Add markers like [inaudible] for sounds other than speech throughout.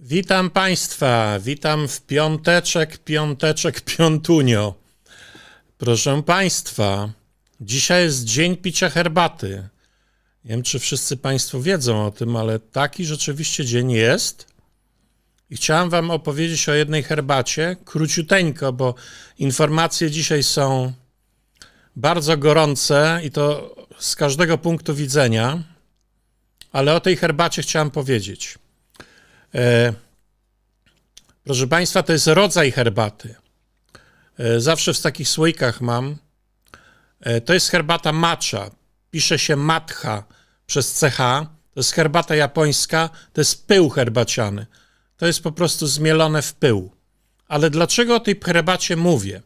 Witam Państwa, witam w piąteczek, piąteczek, [laughs] piątunio. Proszę Państwa, dzisiaj jest dzień picia herbaty. Nie wiem, czy wszyscy Państwo wiedzą o tym, ale taki rzeczywiście dzień jest. I chciałem Wam opowiedzieć o jednej herbacie, króciuteńko, bo informacje dzisiaj są bardzo gorące i to z każdego punktu widzenia, ale o tej herbacie chciałem powiedzieć. E, proszę Państwa, to jest rodzaj herbaty. E, zawsze w takich słoikach mam. E, to jest herbata matcha. Pisze się matcha przez CH. To jest herbata japońska. To jest pył herbaciany. To jest po prostu zmielone w pył. Ale dlaczego o tej herbacie mówię?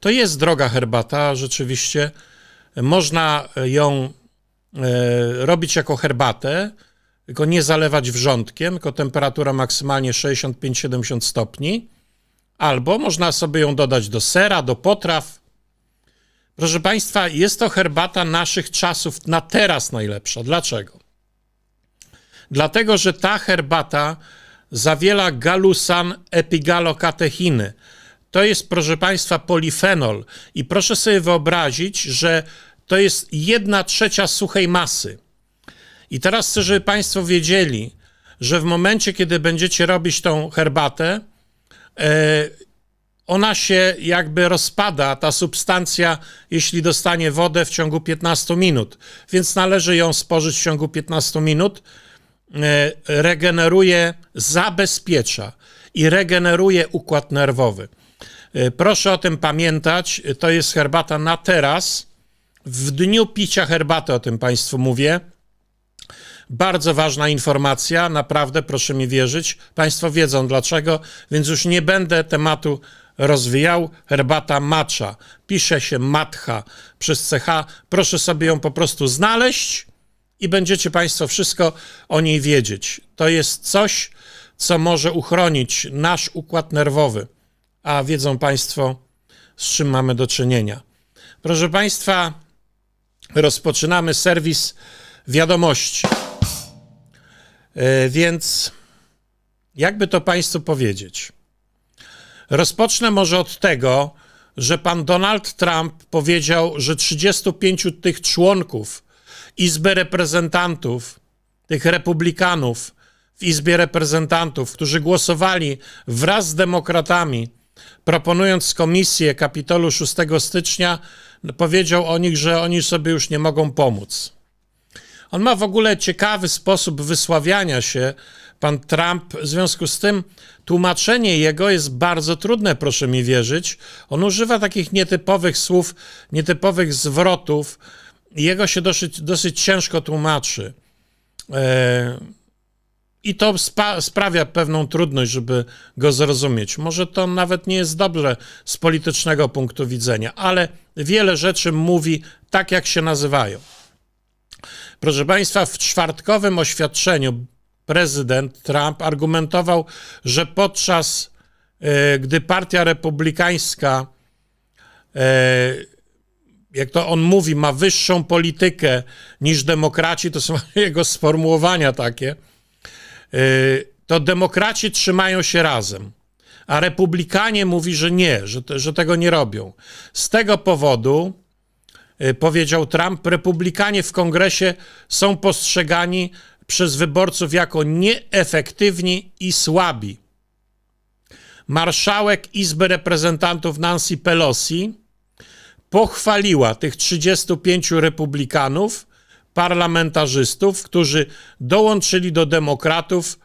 To jest droga herbata, rzeczywiście. Można ją robić jako herbatę, tylko nie zalewać wrzątkiem, tylko temperatura maksymalnie 65-70 stopni. Albo można sobie ją dodać do sera, do potraw. Proszę Państwa, jest to herbata naszych czasów, na teraz najlepsza. Dlaczego? Dlatego, że ta herbata zawiera galusan epigalokatechiny. To jest, proszę Państwa, polifenol. I proszę sobie wyobrazić, że to jest jedna trzecia suchej masy. I teraz chcę, żeby Państwo wiedzieli, że w momencie, kiedy będziecie robić tą herbatę, e, ona się jakby rozpada, ta substancja, jeśli dostanie wodę w ciągu 15 minut. Więc należy ją spożyć w ciągu 15 minut. E, Regeneruje, zabezpiecza i regeneruje układ nerwowy. E, Proszę o tym pamiętać. To jest herbata na teraz. W dniu picia herbaty o tym Państwu mówię. Bardzo ważna informacja, naprawdę proszę mi wierzyć. Państwo wiedzą dlaczego, więc już nie będę tematu rozwijał. Herbata matcha. Pisze się matcha przez CH. Proszę sobie ją po prostu znaleźć i będziecie Państwo wszystko o niej wiedzieć. To jest coś, co może uchronić nasz układ nerwowy. A wiedzą Państwo, z czym mamy do czynienia. Proszę Państwa, rozpoczynamy serwis wiadomości. E, Więc jakby to Państwu powiedzieć? Rozpocznę może od tego, że pan Donald Trump powiedział, że 35 tych członków Izby Reprezentantów, tych republikanów w Izbie Reprezentantów, którzy głosowali wraz z demokratami, proponując komisję Kapitolu 6 stycznia, powiedział o nich, że oni sobie już nie mogą pomóc. On ma w ogóle ciekawy sposób wysławiania się, pan Trump. W związku z tym tłumaczenie jego jest bardzo trudne, proszę mi wierzyć. On używa takich nietypowych słów, nietypowych zwrotów. Jego się dosyć, dosyć ciężko tłumaczy. E, I to spa, sprawia pewną trudność, żeby go zrozumieć. Może to nawet nie jest dobre z politycznego punktu widzenia, ale wiele rzeczy mówi tak, jak się nazywają. Proszę Państwa, w czwartkowym oświadczeniu prezydent Trump argumentował, że podczas e, gdy Partia Republikańska, e, jak to on mówi, ma wyższą politykę niż demokraci, to są [laughs] jego sformułowania takie, e, to demokraci trzymają się razem. A republikanie mówi, że nie, że, te, że tego nie robią. Z tego powodu powiedział Trump, republikanie w kongresie są postrzegani przez wyborców jako nieefektywni i słabi. Marszałek Izby Reprezentantów Nancy Pelosi pochwaliła tych 35 republikanów, parlamentarzystów, którzy dołączyli do demokratów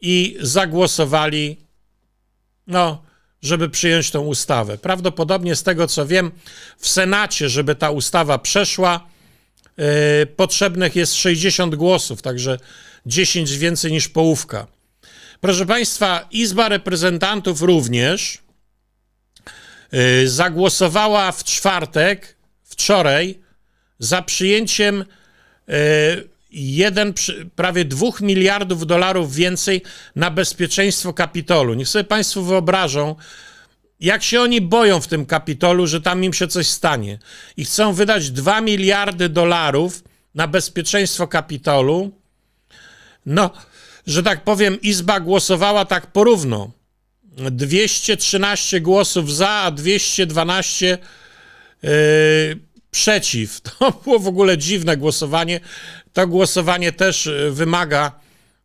i zagłosowali, no, żeby przyjąć tą ustawę. Prawdopodobnie z tego co wiem, w Senacie, żeby ta ustawa przeszła, yy, potrzebnych jest 60 głosów, także 10 więcej niż połówka. Proszę Państwa, Izba Reprezentantów również yy, zagłosowała w czwartek, wczoraj, za przyjęciem yy, jeden, prawie 2 miliardów dolarów więcej na bezpieczeństwo Kapitolu. Niech sobie Państwo wyobrażą, jak się oni boją w tym Kapitolu, że tam im się coś stanie. I chcą wydać 2 miliardy dolarów na bezpieczeństwo Kapitolu. No, że tak powiem, Izba głosowała tak porówno. 213 głosów za, a 212 yy, przeciw. [laughs] To było w ogóle dziwne głosowanie. To głosowanie też y, wymaga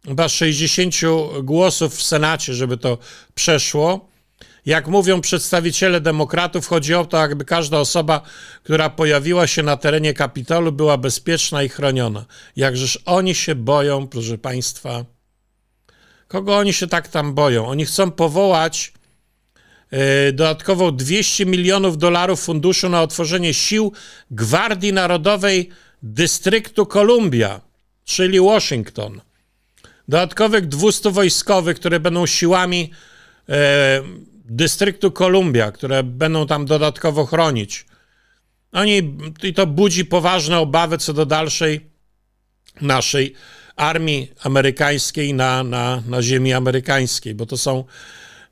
chyba 60 głosów w Senacie, żeby to przeszło. Jak mówią przedstawiciele demokratów, chodzi o to, jakby każda osoba, która pojawiła się na terenie Kapitolu, była bezpieczna i chroniona. Jakżeż oni się boją, proszę Państwa. Kogo oni się tak tam boją? Oni chcą powołać e, dodatkowo 200 milionów dolarów funduszu na otworzenie sił Gwardii Narodowej Dystryktu Columbia, czyli Washington. Dodatkowych 200 wojskowych, które będą siłami e, Dystryktu Columbia, które będą tam dodatkowo chronić. Oni, i to budzi poważne obawy co do dalszej naszej armii amerykańskiej na, na, na ziemi amerykańskiej, bo to są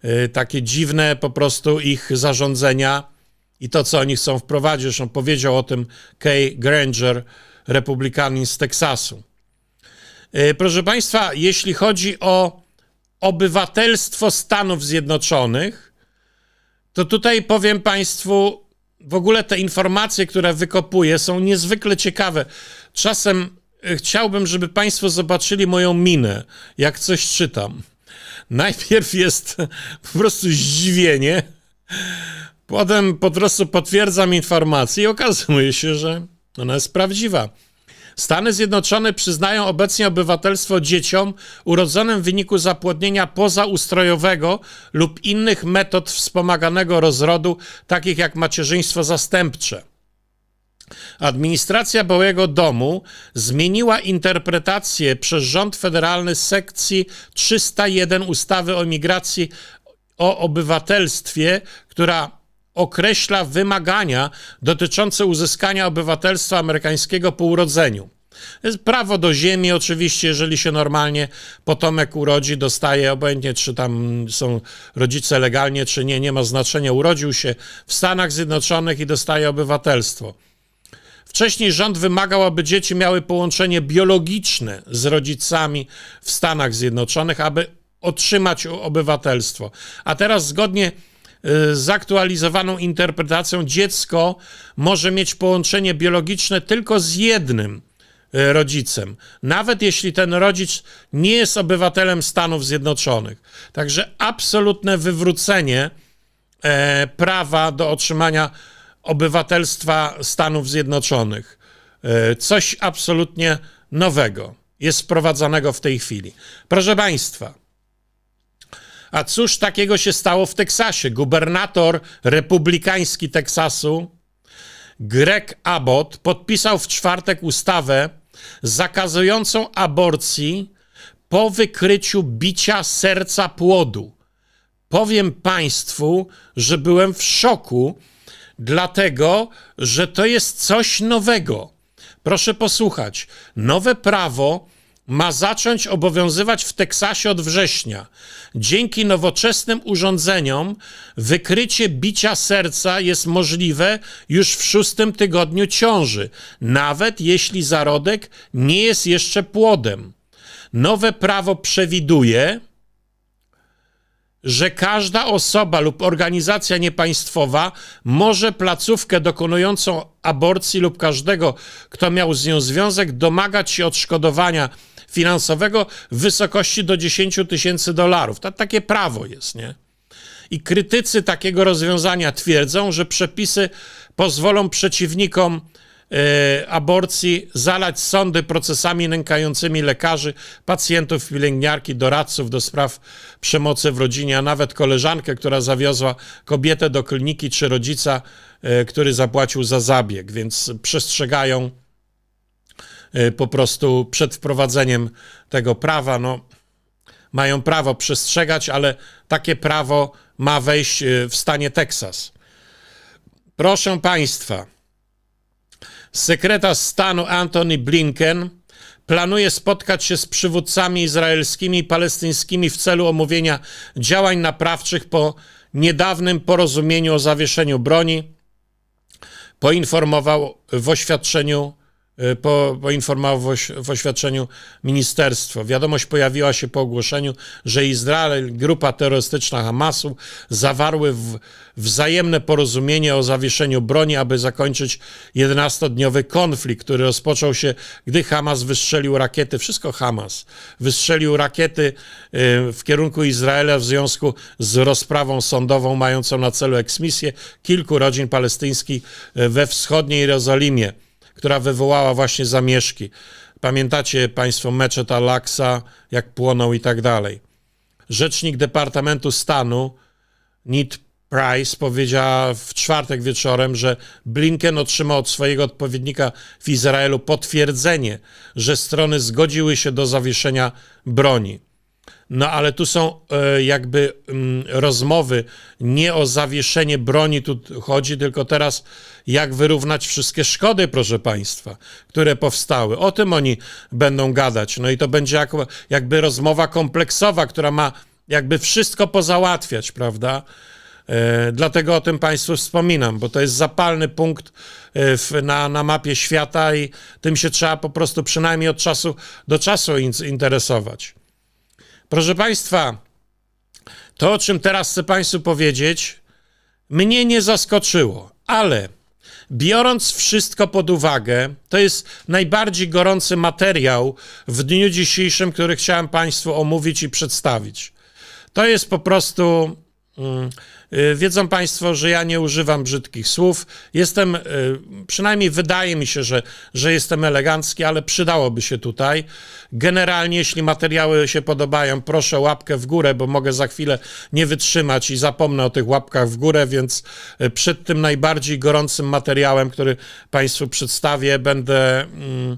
y, takie dziwne po prostu ich zarządzenia i to, co oni chcą wprowadzić. Zresztą powiedział o tym Kay Granger, republikanin z Teksasu. Y, proszę Państwa, jeśli chodzi o obywatelstwo Stanów Zjednoczonych, to tutaj powiem Państwu, w ogóle te informacje, które wykopuję, są niezwykle ciekawe. Czasem y, chciałbym, żeby Państwo zobaczyli moją minę, jak coś czytam. Najpierw jest po prostu zdziwienie, potem po prostu potwierdzam informację i okazuje się, że ona jest prawdziwa. Stany Zjednoczone przyznają obecnie obywatelstwo dzieciom urodzonym w wyniku zapłodnienia pozaustrojowego lub innych metod wspomaganego rozrodu, takich jak macierzyństwo zastępcze. Administracja Białego Domu zmieniła interpretację przez rząd federalny sekcji 301 ustawy o migracji o obywatelstwie, która określa wymagania dotyczące uzyskania obywatelstwa amerykańskiego po urodzeniu. Prawo do ziemi, oczywiście, jeżeli się normalnie potomek urodzi, dostaje, obojętnie czy tam są rodzice legalnie, czy nie, nie ma znaczenia. Urodził się w Stanach Zjednoczonych i dostaje obywatelstwo. Wcześniej rząd wymagał, aby dzieci miały połączenie biologiczne z rodzicami w Stanach Zjednoczonych, aby otrzymać obywatelstwo. A teraz zgodnie z zaktualizowaną interpretacją dziecko może mieć połączenie biologiczne tylko z jednym e, rodzicem, nawet jeśli ten rodzic nie jest obywatelem Stanów Zjednoczonych. Także absolutne wywrócenie e, prawa do otrzymania obywatelstwa Stanów Zjednoczonych. E, coś absolutnie nowego jest wprowadzanego w tej chwili. Proszę Państwa, a cóż takiego się stało w Teksasie? Gubernator republikański Teksasu, Greg Abbott, podpisał w czwartek ustawę zakazującą aborcji po wykryciu bicia serca płodu. Powiem Państwu, że byłem w szoku, dlatego że to jest coś nowego. Proszę posłuchać. Nowe prawo ma zacząć obowiązywać w Teksasie od września. Dzięki nowoczesnym urządzeniom wykrycie bicia serca jest możliwe już w szóstym tygodniu ciąży, nawet jeśli zarodek nie jest jeszcze płodem. Nowe prawo przewiduje, że każda osoba lub organizacja niepaństwowa może placówkę dokonującą aborcji lub każdego, kto miał z nią związek, domagać się odszkodowania finansowego w wysokości do 10 tysięcy dolarów. To, takie prawo jest, nie? I krytycy takiego rozwiązania twierdzą, że przepisy pozwolą przeciwnikom e, aborcji zalać sądy procesami nękającymi lekarzy, pacjentów, pielęgniarki, doradców do spraw przemocy w rodzinie, a nawet koleżankę, która zawiozła kobietę do kliniki, czy rodzica, e, który zapłacił za zabieg. Więc przestrzegają po prostu przed wprowadzeniem tego prawa. No, mają prawo przestrzegać, ale takie prawo ma wejść y, w stanie Teksas. Proszę Państwa, sekretarz stanu Antony Blinken planuje spotkać się z przywódcami izraelskimi i palestyńskimi w celu omówienia działań naprawczych po niedawnym porozumieniu o zawieszeniu broni. Poinformował w oświadczeniu y, po, poinformował w, oś, w oświadczeniu ministerstwo. Wiadomość pojawiła się po ogłoszeniu, że Izrael, grupa terrorystyczna Hamasu zawarły w, wzajemne porozumienie o zawieszeniu broni, aby zakończyć 11-dniowy konflikt, który rozpoczął się, gdy Hamas wystrzelił rakiety, wszystko Hamas, wystrzelił rakiety y, w kierunku Izraela w związku z rozprawą sądową mającą na celu eksmisję kilku rodzin palestyńskich y, we wschodniej Jerozolimie, która wywołała właśnie zamieszki. Pamiętacie Państwo meczet Al-Aqsa, jak płonął i tak dalej. Rzecznik Departamentu Stanu Nit Price powiedziała w czwartek wieczorem, że Blinken otrzymał od swojego odpowiednika w Izraelu potwierdzenie, że strony zgodziły się do zawieszenia broni. No ale tu są e, jakby mm, rozmowy nie o zawieszenie broni, tu chodzi tylko teraz, jak wyrównać wszystkie szkody, proszę Państwa, które powstały. O tym oni będą gadać. No i to będzie jak, jakby rozmowa kompleksowa, która ma jakby wszystko pozałatwiać, prawda? E, Dlatego o tym Państwu wspominam, bo to jest zapalny punkt e, w, na, na mapie świata i tym się trzeba po prostu przynajmniej od czasu do czasu in, interesować. Proszę Państwa, to o czym teraz chcę Państwu powiedzieć, mnie nie zaskoczyło, ale biorąc wszystko pod uwagę, to jest najbardziej gorący materiał w dniu dzisiejszym, który chciałem Państwu omówić i przedstawić. To jest po prostu. Y, Wiedzą Państwo, że ja nie używam brzydkich słów. Jestem, y, przynajmniej wydaje mi się, że, że jestem elegancki, ale przydałoby się tutaj. Generalnie, jeśli materiały się podobają, proszę łapkę w górę, bo mogę za chwilę nie wytrzymać i zapomnę o tych łapkach w górę, więc y, przed tym najbardziej gorącym materiałem, który Państwu przedstawię, będę. mm,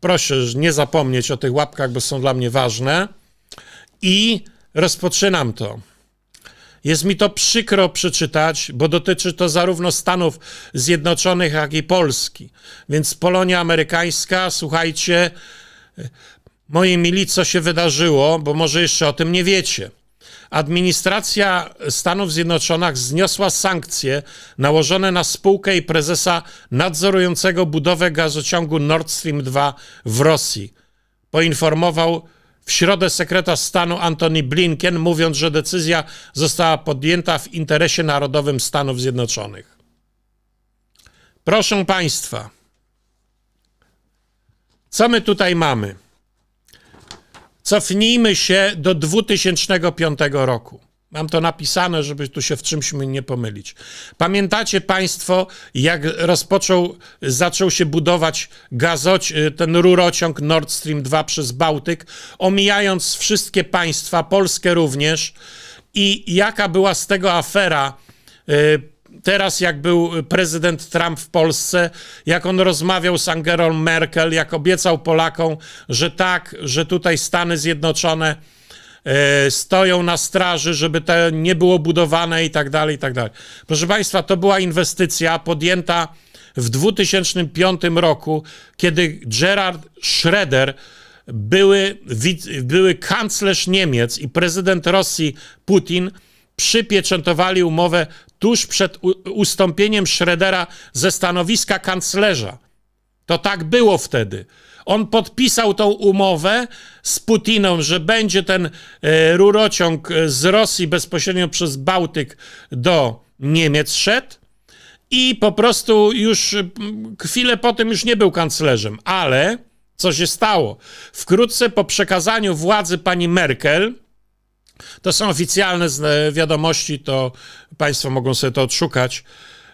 Proszę nie zapomnieć o tych łapkach, bo są dla mnie ważne. I rozpoczynam to. Jest mi to przykro przeczytać, bo dotyczy to zarówno Stanów Zjednoczonych, jak i Polski. Więc Polonia amerykańska, słuchajcie, moi mili, co się wydarzyło, bo może jeszcze o tym nie wiecie. Administracja Stanów Zjednoczonych zniosła sankcje nałożone na spółkę i prezesa nadzorującego budowę gazociągu Nord Stream 2 w Rosji. Poinformował w środę sekretarz stanu Antony Blinken, mówiąc, że decyzja została podjęta w interesie narodowym Stanów Zjednoczonych. Proszę Państwa, co my tutaj mamy? Cofnijmy się do 2005 roku. Mam to napisane, żeby tu się w czymś nie pomylić. Pamiętacie Państwo, jak rozpoczął, zaczął się budować gazoć, ten rurociąg Nord Stream 2 przez Bałtyk, omijając wszystkie państwa, Polskę również, i jaka była z tego afera y, teraz jak był prezydent Trump w Polsce, jak on rozmawiał z Angelą Merkel, jak obiecał Polakom, że tak, że tutaj Stany Zjednoczone stoją na straży, żeby to nie było budowane i tak dalej, i tak dalej. Proszę Państwa, to była inwestycja podjęta w 2005 roku, kiedy Gerhard Schroeder były, były kanclerz Niemiec i prezydent Rosji Putin przypieczętowali umowę tuż przed ustąpieniem Schroedera ze stanowiska kanclerza. To tak było wtedy. On podpisał tą umowę z Putinem, że będzie ten e, rurociąg e, z Rosji bezpośrednio przez Bałtyk do Niemiec szedł i po prostu już chwilę potem już nie był kanclerzem. Ale co się stało? Wkrótce po przekazaniu władzy pani Merkel, to są oficjalne wiadomości, to Państwo mogą sobie to odszukać.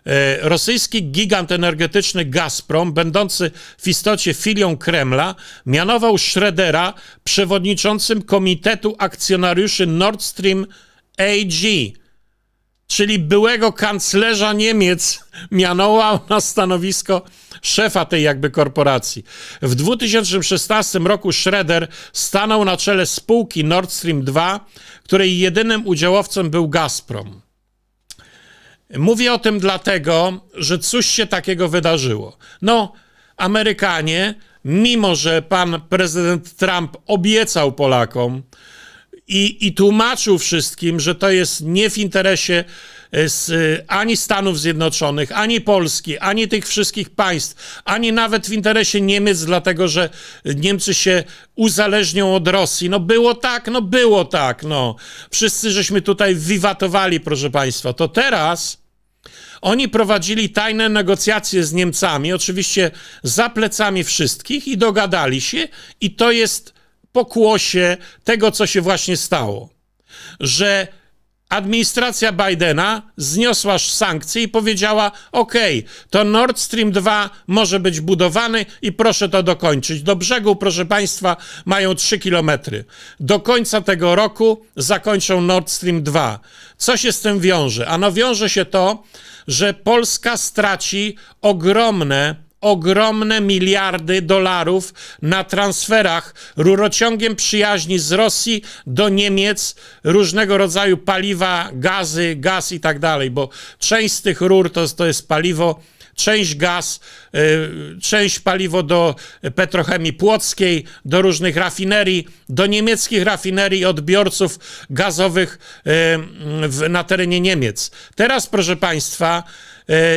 E, Rosyjski gigant energetyczny Gazprom, będący w istocie filią Kremla, mianował Schroedera przewodniczącym Komitetu Akcjonariuszy Nord Stream AG, czyli byłego kanclerza Niemiec, [laughs] mianował na stanowisko szefa tej jakby korporacji. W 2016 roku Schroeder stanął na czele spółki Nord Stream 2, której jedynym udziałowcem był Gazprom. Mówię o tym dlatego, że coś się takiego wydarzyło. No, Amerykanie, mimo że pan prezydent Trump obiecał Polakom i, i tłumaczył wszystkim, że to jest nie w interesie e, z, e, ani Stanów Zjednoczonych, ani Polski, ani tych wszystkich państw, ani nawet w interesie Niemiec, dlatego że Niemcy się uzależnią od Rosji. No było tak, no było tak, no. Wszyscy żeśmy tutaj wiwatowali, proszę Państwa. To teraz oni prowadzili tajne negocjacje z Niemcami, oczywiście za plecami wszystkich i dogadali się i to jest pokłosie tego, co się właśnie stało. Że administracja Bidena zniosła sankcje i powiedziała: OK, to Nord Stream 2 może być budowany i proszę to dokończyć. Do brzegu, proszę Państwa, mają 3 kilometry. Do końca tego roku zakończą Nord Stream 2. Co się z tym wiąże? Ano wiąże się to, że Polska straci ogromne ogromne miliardy dolarów na transferach rurociągiem przyjaźni z Rosji do Niemiec, różnego rodzaju paliwa, gazy, gaz i tak dalej, bo część z tych rur to, to jest paliwo, część gaz, y, część paliwo do petrochemii płockiej, do różnych rafinerii, do niemieckich rafinerii, odbiorców gazowych y, w, na terenie Niemiec. Teraz, proszę Państwa,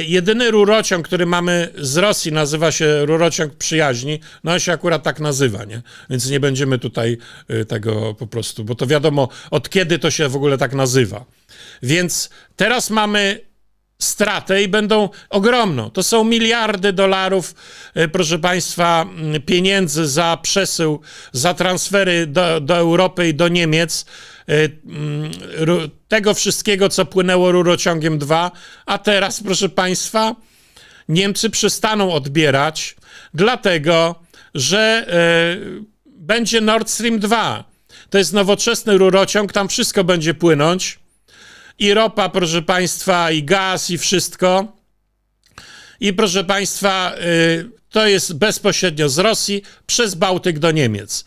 jedyny rurociąg, który mamy z Rosji, nazywa się rurociąg przyjaźni. No on się akurat tak nazywa, nie? Więc nie będziemy tutaj e, tego po prostu, bo to wiadomo od kiedy to się w ogóle tak nazywa. Więc teraz mamy stratę i będą ogromną. To są miliardy dolarów, e, proszę Państwa, pieniędzy za przesył, za transfery do, do Europy i do Niemiec E, tego wszystkiego, co płynęło rurociągiem 2, a teraz, proszę Państwa, Niemcy przestaną odbierać, dlatego że e, będzie Nord Stream 2. To jest nowoczesny rurociąg, tam wszystko będzie płynąć. I ropa, proszę Państwa, i gaz, i wszystko. I proszę Państwa, y, to jest bezpośrednio z Rosji przez Bałtyk do Niemiec.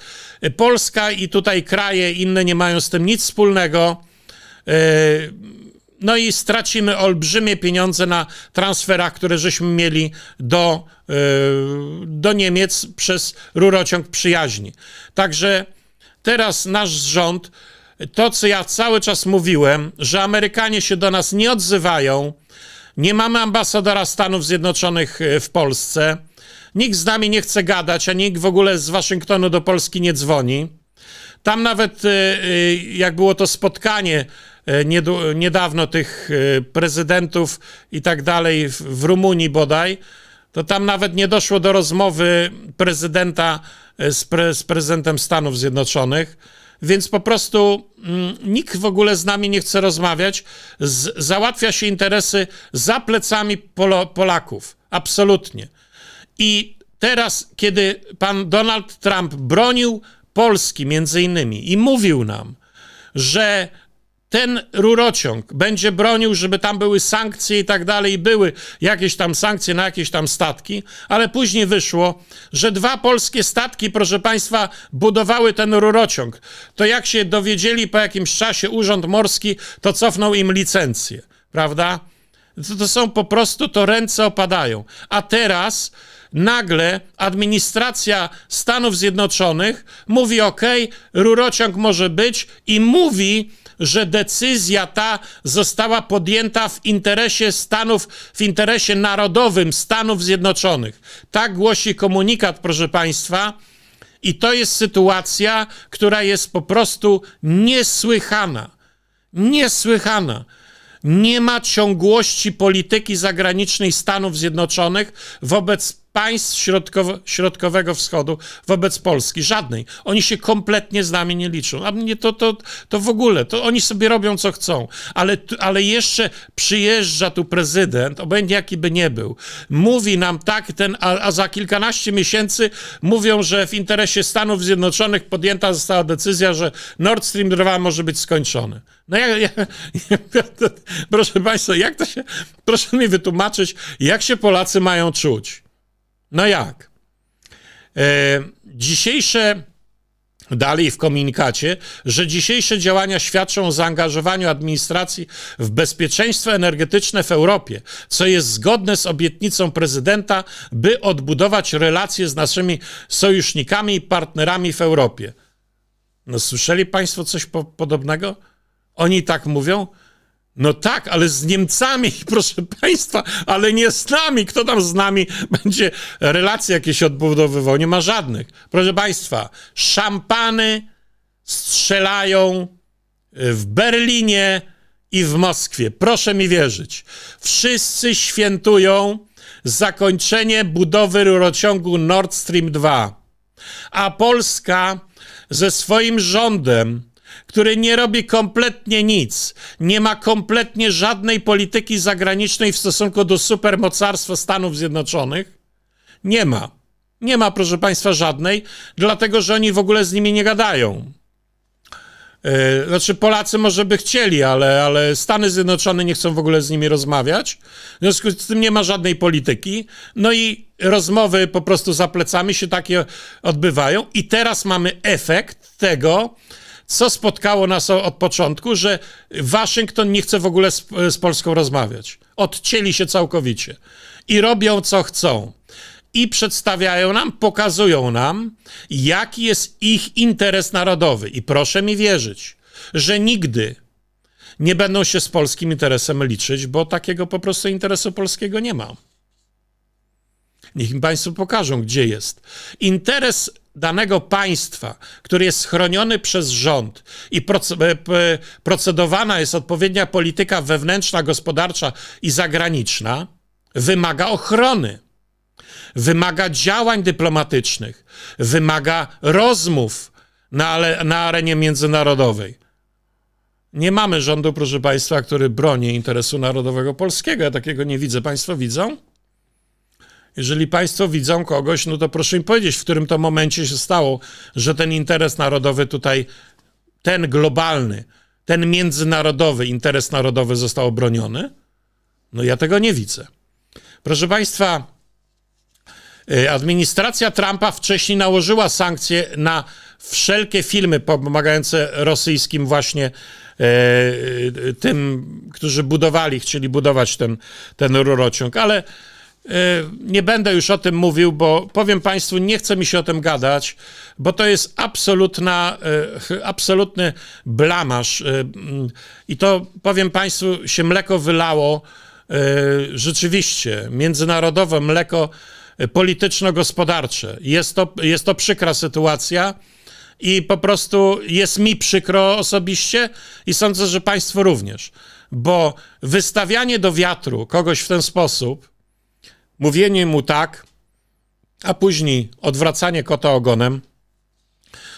Polska i tutaj kraje inne nie mają z tym nic wspólnego. E, no i stracimy olbrzymie pieniądze na transferach, które żeśmy mieli do, do Niemiec przez rurociąg przyjaźni. Także teraz nasz rząd, to co ja cały czas mówiłem, że Amerykanie się do nas nie odzywają, nie mamy ambasadora Stanów Zjednoczonych e, w Polsce, Nikt z nami nie chce gadać, a nikt w ogóle z Waszyngtonu do Polski nie dzwoni. Tam nawet, e, e, jak było to spotkanie niedawno tych prezydentów i tak dalej w Rumunii bodaj, to tam nawet nie doszło do rozmowy prezydenta z, pre, z prezydentem Stanów Zjednoczonych. Więc po prostu mm, nikt w ogóle z nami nie chce rozmawiać. Z, załatwia się interesy za plecami Polo, Polaków. Absolutnie. I teraz, kiedy pan Donald Trump bronił Polski między innymi i mówił nam, że ten rurociąg będzie bronił, żeby tam były sankcje i tak dalej, były jakieś tam sankcje na jakieś tam statki, ale później wyszło, że dwa polskie statki, proszę Państwa, budowały ten rurociąg. To jak się dowiedzieli po jakimś czasie Urząd Morski, to cofnął im licencję, prawda? To, to są po prostu, to ręce opadają. A teraz nagle administracja Stanów Zjednoczonych mówi: OK, rurociąg może być i mówi, że decyzja ta została podjęta w interesie Stanów, w interesie narodowym Stanów Zjednoczonych. Tak głosi komunikat, proszę Państwa. I to jest sytuacja, która jest po prostu niesłychana. Niesłychana. Nie ma ciągłości polityki zagranicznej Stanów Zjednoczonych wobec państw środkowo, środkowego wschodu wobec Polski. Żadnej. Oni się kompletnie z nami nie liczą. A mnie to, to, to w ogóle, to oni sobie robią co chcą. Ale, ale jeszcze przyjeżdża tu prezydent, obojętnie jaki by nie był, mówi nam tak, ten, a, a za kilkanaście miesięcy mówią, że w interesie Stanów Zjednoczonych podjęta została decyzja, że Nord Stream 2 może być skończony. No ja, ja, ja, [laughs] proszę Państwa, jak to się, proszę mi wytłumaczyć, jak się Polacy mają czuć? No jak? E, dzisiejsze, dalej w komunikacie, że dzisiejsze działania świadczą o zaangażowaniu administracji w bezpieczeństwo energetyczne w Europie, co jest zgodne z obietnicą prezydenta, by odbudować relacje z naszymi sojusznikami i partnerami w Europie. No słyszeli Państwo coś po podobnego? Oni tak mówią? No tak, ale z Niemcami, [laughs] proszę państwa, ale nie z nami. Kto tam z nami [laughs] będzie relacje jakieś odbudowywał? Nie ma żadnych. Proszę państwa, szampany strzelają w Berlinie i w Moskwie. Proszę mi wierzyć. Wszyscy świętują zakończenie budowy rurociągu Nord Stream 2. A Polska ze swoim rządem, który nie robi kompletnie nic, nie ma kompletnie żadnej polityki zagranicznej w stosunku do supermocarstwa Stanów Zjednoczonych, nie ma. Nie ma, proszę Państwa, żadnej, dlatego że oni w ogóle z nimi nie gadają. Yy, Znaczy, Polacy może by chcieli, ale, ale Stany Zjednoczone nie chcą w ogóle z nimi rozmawiać. W związku z tym nie ma żadnej polityki. No i rozmowy po prostu za plecami się takie odbywają. I teraz mamy efekt tego, co spotkało nas od początku, że Waszyngton nie chce w ogóle z, z Polską rozmawiać. Odcięli się całkowicie i robią co chcą. I przedstawiają nam, pokazują nam, jaki jest ich interes narodowy. I proszę mi wierzyć, że nigdy nie będą się z polskim interesem liczyć, bo takiego po prostu interesu polskiego nie ma. Niech im Państwo pokażą, gdzie jest. Interes danego państwa, który jest chroniony przez rząd i e, procedowana jest odpowiednia polityka wewnętrzna, gospodarcza i zagraniczna, wymaga ochrony, wymaga działań dyplomatycznych, wymaga rozmów na, na arenie międzynarodowej. Nie mamy rządu, proszę Państwa, który broni interesu narodowego polskiego. Ja takiego nie widzę. Państwo widzą? Jeżeli Państwo widzą kogoś, no to proszę mi powiedzieć, w którym to momencie się stało, że ten interes narodowy tutaj, ten globalny, ten międzynarodowy interes narodowy został obroniony? No ja tego nie widzę. Proszę Państwa, y, administracja Trumpa wcześniej nałożyła sankcje na wszelkie filmy pomagające rosyjskim właśnie e, e, tym, którzy budowali, chcieli budować ten, ten rurociąg, ale Nie będę już o tym mówił, bo powiem Państwu, nie chce mi się o tym gadać, bo to jest absolutna, e, absolutny blamaż. e, mm, I to powiem Państwu, się mleko wylało e, rzeczywiście, międzynarodowe mleko e, polityczno-gospodarcze. Jest to, jest to przykra sytuacja. I po prostu jest mi przykro osobiście i sądzę, że Państwu również, bo wystawianie do wiatru kogoś w ten sposób, mówienie mu tak, a później odwracanie kota ogonem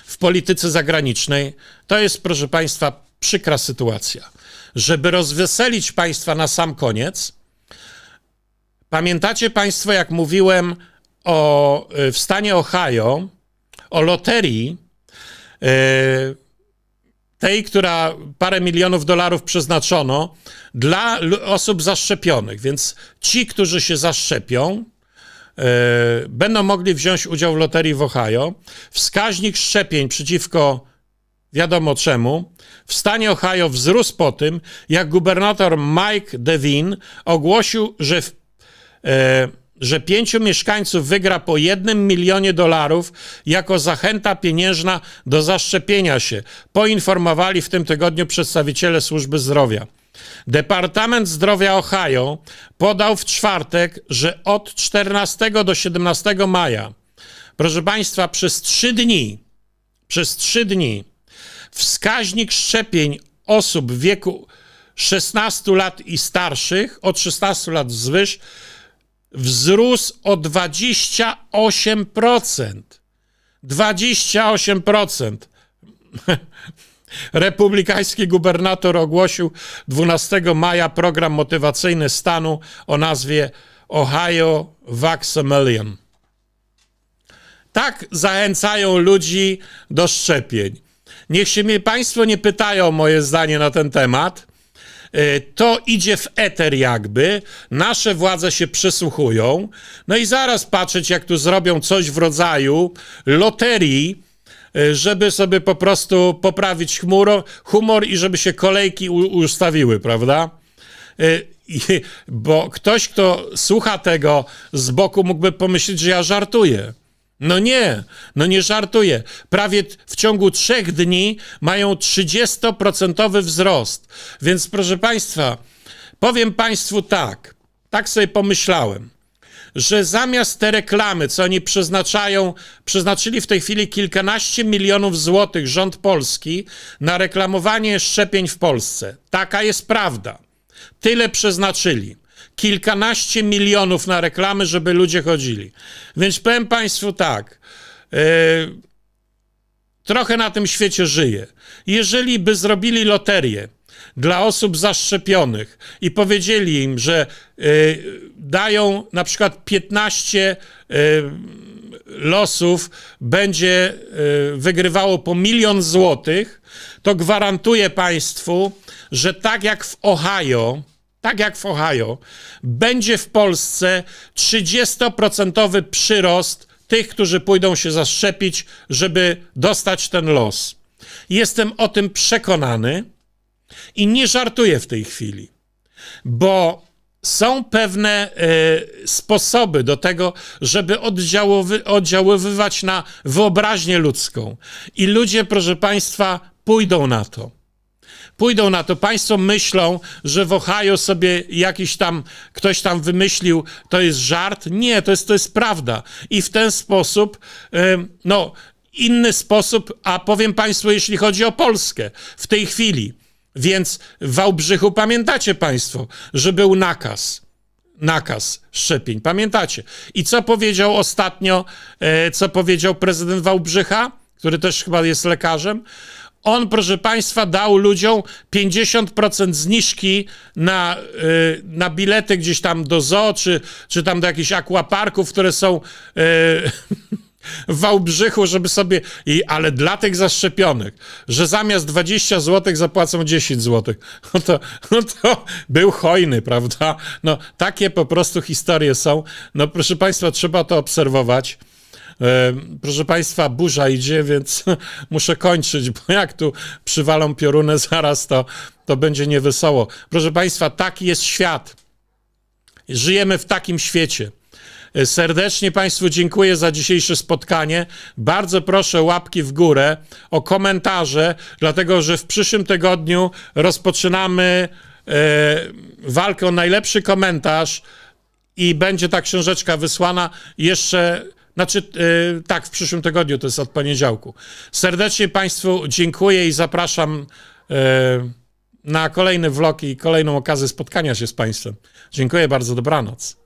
w polityce zagranicznej, to jest, proszę Państwa, przykra sytuacja. Żeby rozweselić Państwa na sam koniec, pamiętacie Państwo, jak mówiłem o, y, w stanie Ohio, o loterii, y, tej, która parę milionów dolarów przeznaczono dla osób zaszczepionych. Więc ci, którzy się zaszczepią, e, będą mogli wziąć udział w loterii w Ohio. Wskaźnik szczepień przeciwko wiadomo czemu w stanie Ohio wzrósł po tym, jak gubernator Mike DeWine ogłosił, że w e, że pięciu mieszkańców wygra po jednym milionie dolarów jako zachęta pieniężna do zaszczepienia się, poinformowali w tym tygodniu przedstawiciele służby zdrowia. Departament Zdrowia Ohio podał w czwartek, że od 14 do 17 maja, proszę Państwa, przez trzy dni, przez trzy dni wskaźnik szczepień osób w wieku 16 lat i starszych, od 16 lat wzwyż, wzrósł o 28%. 28%. [laughs] Republikański gubernator ogłosił 12 maja program motywacyjny stanu o nazwie Ohio Vax Million. Tak zachęcają ludzi do szczepień. Niech się mnie Państwo nie pytają o moje zdanie na ten temat. Y, To idzie w eter jakby, nasze władze się przysłuchują, no i zaraz patrzeć, jak tu zrobią coś w rodzaju loterii, y, żeby sobie po prostu poprawić chmuro, humor i żeby się kolejki ustawiły, prawda? Y, i- Bo ktoś, kto słucha tego z boku, mógłby pomyśleć, że ja żartuję. No nie, no nie żartuję. Prawie w ciągu trzech dni mają 30% wzrost. Więc proszę Państwa, powiem Państwu tak, tak sobie pomyślałem, że zamiast te reklamy, co oni przeznaczają, przeznaczyli w tej chwili kilkanaście milionów złotych rząd polski na reklamowanie szczepień w Polsce. Taka jest prawda. Tyle przeznaczyli. Kilkanaście milionów na reklamy, żeby ludzie chodzili. Więc powiem Państwu tak. Yy, trochę na tym świecie żyję. Jeżeli by zrobili loterię dla osób zaszczepionych i powiedzieli im, że y, dają na przykład 15 y, losów, będzie wygrywało po milion złotych, to gwarantuję Państwu, że tak jak w Ohio, tak jak w Ohio, będzie w Polsce 30% przyrost tych, którzy pójdą się zaszczepić, żeby dostać ten los. Jestem o tym przekonany i nie żartuję w tej chwili, bo są pewne e, sposoby do tego, żeby oddziałowy, oddziaływać na wyobraźnię ludzką. I ludzie, proszę Państwa, pójdą na to pójdą na to. Państwo myślą, że w Ohio sobie jakiś tam, ktoś tam wymyślił, to jest żart. Nie, to jest, to jest prawda. I w ten sposób, no, inny sposób, a powiem Państwu, jeśli chodzi o Polskę, w tej chwili. Więc w Wałbrzychu pamiętacie Państwo, że był nakaz nakaz szczepień. Pamiętacie? I co powiedział ostatnio, e, co powiedział prezydent Wałbrzycha, który też chyba jest lekarzem? On, proszę Państwa, dał ludziom 50% zniżki na, y, na bilety gdzieś tam do zoo, czy, czy tam do jakichś aquaparków, które są y, [laughs] w Wałbrzychu, żeby sobie. I, ale dla tych zaszczepionych, że zamiast 20 zł zapłacą 10 zł. [laughs] No to, no to był hojny, prawda? No takie po prostu historie są. No proszę Państwa, trzeba to obserwować. E, Proszę Państwa, burza idzie, więc [laughs] muszę kończyć, bo jak tu przywalą piorunę [laughs] zaraz, to, to będzie niewesoło. Proszę Państwa, taki jest świat. Żyjemy w takim świecie. E, Serdecznie Państwu dziękuję za dzisiejsze spotkanie. Bardzo proszę łapki w górę, o komentarze, dlatego że w przyszłym tygodniu rozpoczynamy e, walkę o najlepszy komentarz i będzie ta książeczka wysłana jeszcze. Znaczy, e, tak, w przyszłym tygodniu, to jest od poniedziałku. Serdecznie Państwu dziękuję i zapraszam e, na kolejny vlog i kolejną okazję spotkania się z Państwem. Dziękuję bardzo, dobranoc.